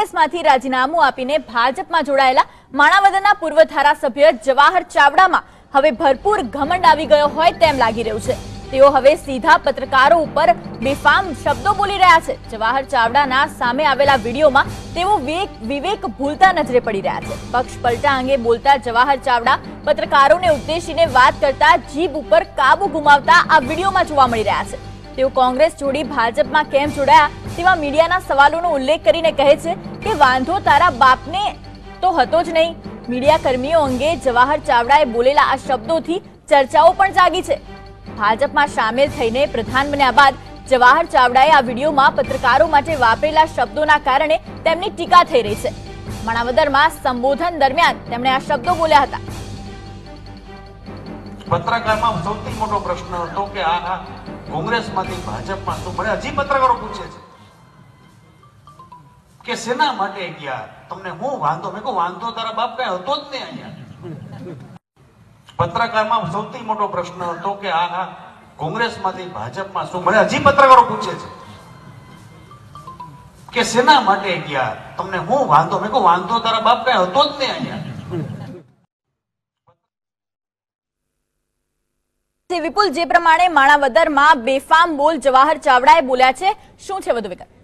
કોંગ્રેસમાંથી રાજીનામું આપીને ભાજપમાં જોડાયેલા માણાવદરના પૂર્વ ધારાસભ્ય જવાહર ચાવડામાં હવે ભરપૂર ઘમંડ આવી ગયો હોય તેમ લાગી રહ્યું છે. તેઓ હવે સીધા પત્રકારો ઉપર બેફામ શબ્દો બોલી રહ્યા છે. જવાહર ચાવડાના સામે આવેલા વિડીયોમાં તેઓ વિવેક ભૂલતા નજરે પડી રહ્યા છે. પક્ષ પલટા અંગે બોલતા જવાહર ચાવડા પત્રકારોને ઉદ્દેશીને વાત કરતા જીભ ઉપર કાબુ ગુમાવતા આ વિડીયોમાં જોવા મળી રહ્યા છે. તેઓ કોંગ્રેસ છોડી ભાજપમાં કેમ જોડાયા તેવા મીડિયાના સવાલોનો ઉલ્લેખ કરીને કહે છે કે વાંધો તારા બાપને તો હતો જ નહીં. મીડિયા કર્મીઓ અંગે જવાહર ચાવડાએ બોલેલા આ શબ્દોથી ચર્ચાઓ પણ જાગી છે. ભાજપમાં સામેલ થઈને પ્રધાન બન્યા બાદ જવાહર ચાવડાએ આ વિડીયોમાં પત્રકારો માટે વાપરેલા શબ્દોના કારણે તેમની ટીકા થઈ રહી છે. માણાવદરમાં સંબોધન દરમિયાન તેમણે આ શબ્દો બોલ્યા હતા. પત્રકારમાં સૌથી મોટો પ્રશ્ન હતો કે આ કોંગ્રેસમાંથી ભાજપમાં શું? ભલે હજી પત્રકારો પૂછે છે. કે શેના માટે ગયા? તમને હું વાંધો? મેં કહું, વાંધો તારા બાપ કઈ હતો જ નહીં અહીંયા. પત્રકારમાં સૌથી મોટો પ્રશ્ન હતો કે આ કોંગ્રેસમાંથી ભાજપમાં શું? મને હજી પત્રકારો પૂછે છે કે શેના માટે ગયા? તમને હું વાંધો? મેં કહું, વાંધો તારા બાપ કઈ હતો જ નહીં અહીંયા. વિપુલ, જે પ્રમાણે માણાવદરમાં બેફામ બોલ જવાહર ચાવડાએ બોલ્યા છે, શું છે વધુ વિગત?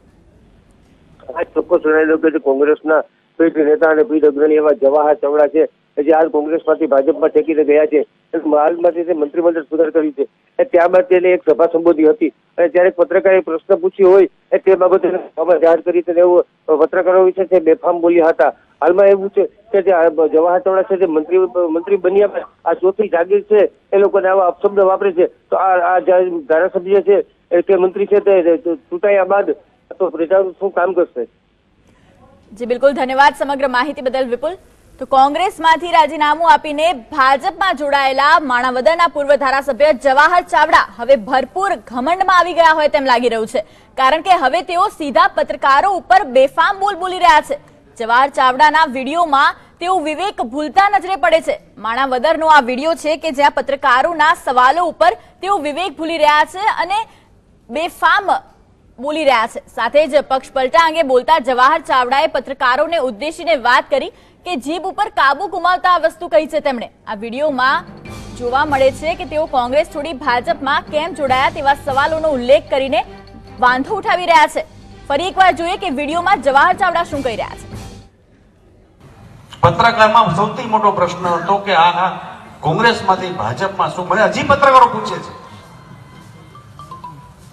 આ ચોક્કસ જણાવી દઉં કે કોંગ્રેસના પીઠ નેતા અને પીઠ અગ્રણી એવા જવાહર ચાવડા છે. જે હાલ કોંગ્રેસમાંથી ભાજપમાં ટેકીને ગયા છે. હાલમાંથી તે મંત્રીમંડળ સુધાર કર્યું છે. ત્યારબાદ તેને એક સભા સંબોધી હતી. અને ત્યારે પત્રકારે પ્રશ્ન પૂછ્યો હોય તે બાબતે જાહેર કરી પત્રકારો વિશે તે બેફામ બોલ્યા હતા. હાલમાં એવું છે કે જે જવાહર ચાવડા છે જે મંત્રી મંત્રી બન્યા આ ચોથી જાગીર છે, એ લોકોને આવા અપશબ્દ વાપરે છે. તો આ ધારાસભ્ય છે કે મંત્રી છે તે ચૂંટાયા બાદ તો પ્રજાનું શું કામ કરશે? જી, બિલકુલ. ધન્યવાદ સમગ્ર માહિતી બદલ, વિપુલ. તો કોંગ્રેસમાંથી રાજીનામું આપીને ભાજપમાં જોડાયેલા માણાવદરના પૂર્વ ધારાસભ્ય જવાહર ચાવડા હવે ભરપૂર ઘમંડમાં આવી ગયા હોય તેમ લાગી રહ્યું છે. કારણ કે હવે તેઓ સીધા પત્રકારો ઉપર બેફામ બોલ બોલી રહ્યા છે. જવાહર ચાવડાના વિડીયોમાં તેઓ વિવેક ભૂલતા નજરે પડે છે. માણાવદરનો આ વીડિયો છે કે જ્યાં પત્રકારોના સવાલો ઉપર તેઓ વિવેક ભૂલી રહ્યા છે અને બેફામ બોલી રહ્યા છે. સાથે જ પક્ષ પલટા અંગે બોલતા જવાહર ચાવડાએ પત્રકારોને ઉદ્દેશીને વાત કરી કે જીભ ઉપર કાબુ ગુમાવતા આ વસ્તુ કહી છે તેમણે. આ વિડીયોમાં જોવા મળે છે કે તેઓ કોંગ્રેસ છોડી ભાજપમાં કેમ જોડાયા તેવા સવાલોનો ઉલ્લેખ કરીને વાંધો ઉઠાવી રહ્યા છે. ફરી એકવાર જોઈએ કે વિડીયોમાં જવાહર ચાવડા શું કહી રહ્યા છે. પત્રકારમાં સૌથી મોટો પ્રશ્ન હતો કે આ કોંગ્રેસમાંથી ભાજપમાં શું મને હજી પત્રકારો પૂછે છે.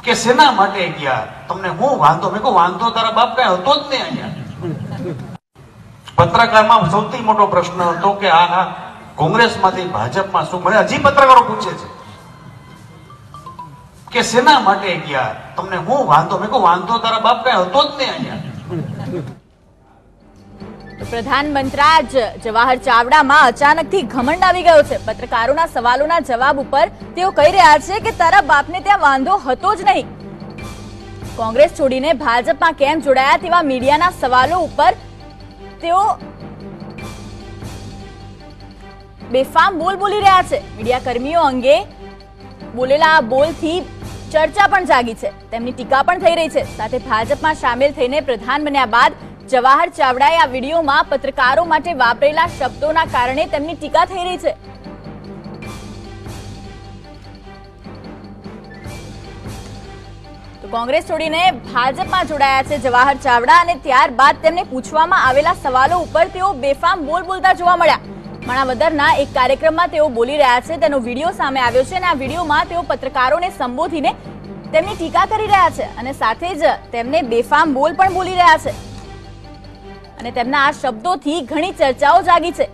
કે શેના માટે ગયા? તમને હું વાંધો? મેં કહું વાંધો તારા બાપ કઈ હતો જ નહીં અહીંયા. પત્રકારમાં સૌથી મોટો પ્રશ્ન હતો કે આ હા કોંગ્રેસમાંથી ભાજપમાં શું મને હજી પત્રકારો પૂછે છે કે શેના માટે ગયા? તમને હું વાંધો? મેં કહું વાંધો તારા બાપ કઈ હતો જ નહીં અહીંયા. પ્રધાનમંત્રા જવાહર ચાવડામાં અચાનકથી ઘમંડ આવી ગયો છે. પત્રકારોના સવાલોના જવાબ ઉપર તેઓ કહી રહ્યા છે કે તારા બાપને ત્યાં વાંધો હતો જ નહીં. કોંગ્રેસ છોડીને ભાજપમાં કેમ જોડાયા તેવા મીડિયાના સવાલો ઉપર તેઓ બેફામ બોલ બોલી રહ્યા છે. મીડિયા કર્મીઓ અંગે બોલેલા આ બોલથી ચર્ચા પણ જાગી છે. તેમની ટીકા પણ થઈ રહી છે. સાથે ભાજપમાં સામેલ થઈને પ્રધાન બન્યા બાદ જવાહર ચાવડાએ આ વિડીયોમાં પત્રકારો માટે વાપરેલા શબ્દોના કારણે તેમની ટીકા થઈ રહી છે. કોંગ્રેસ છોડીને ભાજપમાં જોડાયા છે જવાહર ચાવડા અને ત્યારબાદ તેમને પૂછવામાં આવેલા સવાલો ઉપર તેઓ બેફામ બોલ બોલતા જોવા મળ્યા. માણાવદરના એક કાર્યક્રમમાં તેઓ બોલી રહ્યા છે, તેનો વીડિયો સામે આવ્યો છે અને આ વિડીયોમાં તેઓ પત્રકારોને સંબોધીને તેમની ટીકા કરી રહ્યા છે અને સાથે જ તેમને બેફામ બોલ પણ બોલી રહ્યા છે. અને તેમના આ શબ્દોથી ઘણી ચર્ચાઓ જાગી છે.